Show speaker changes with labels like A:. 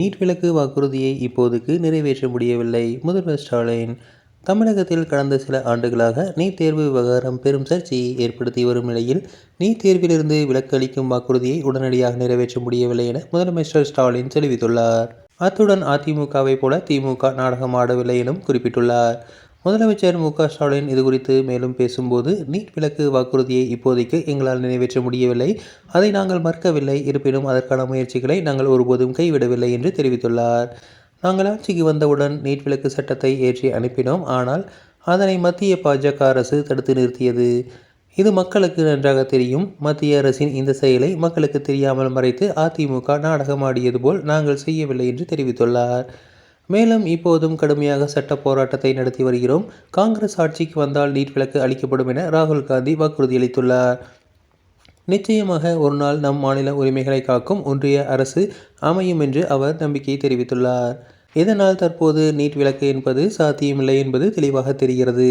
A: NEET விளக்கு வாக்குறுதியை இப்போதைக்கு நிறைவேற்ற முடியவில்லை. முதல்வர் ஸ்டாலின் தமிழகத்தில் கடந்த சில ஆண்டுகளாக நீட் தேர்வு விவகாரம் பெரும் சர்ச்சையை ஏற்படுத்தி வரும் நிலையில் நீட் தேர்விலிருந்து விலக்கு அளிக்கும் வாக்குறுதியை உடனடியாக நிறைவேற்ற முடியவில்லை என முதலமைச்சர் ஸ்டாலின் தெரிவித்துள்ளார். அத்துடன் அதிமுகவை போல திமுக நாடகம் ஆடவில்லை எனும் குறிப்பிட்டுள்ளார். முதலமைச்சர் மு க ஸ்டாலின் இதுகுறித்து மேலும் பேசும்போது நீட் விலக்கு வாக்குறுதியை இப்போதைக்கு எங்களால் நிறைவேற்ற முடியவில்லை. அதை நாங்கள் மறுக்கவில்லை. இருப்பினும் அதற்கான முயற்சிகளை நாங்கள் ஒருபோதும் கைவிடவில்லை என்று தெரிவித்துள்ளார். நாங்கள் ஆட்சிக்கு வந்தவுடன் நீட் விலக்கு சட்டத்தை ஏற்றி அனுப்பினோம். ஆனால் அதனை மத்திய பாஜக அரசு தடுத்து நிறுத்தியது. இது மக்களுக்கு நன்றாக தெரியும். மத்திய அரசின் இந்த செயலை மக்களுக்கு தெரியாமல் மறைத்து அதிமுக நாடகமாடியது போல் நாங்கள் செய்யவில்லை என்று தெரிவித்துள்ளார். மேலும் இப்போதும் கடுமையாக சட்ட போராட்டத்தை நடத்தி வருகிறோம். காங்கிரஸ் ஆட்சிக்கு வந்தால் நீட் விலக்கு அளிக்கப்படும் என ராகுல் காந்தி வாக்குறுதியளித்துள்ளார் நிச்சயமாக ஒரு நாள் நம் மாநில உரிமைகளை காக்கும் ஒன்றிய அரசு அமையும் என்று அவர் நம்பிக்கை தெரிவித்துள்ளார். இதனால் தற்போது நீட் விலக்கு என்பது சாத்தியமில்லை என்பது தெளிவாக தெரிகிறது.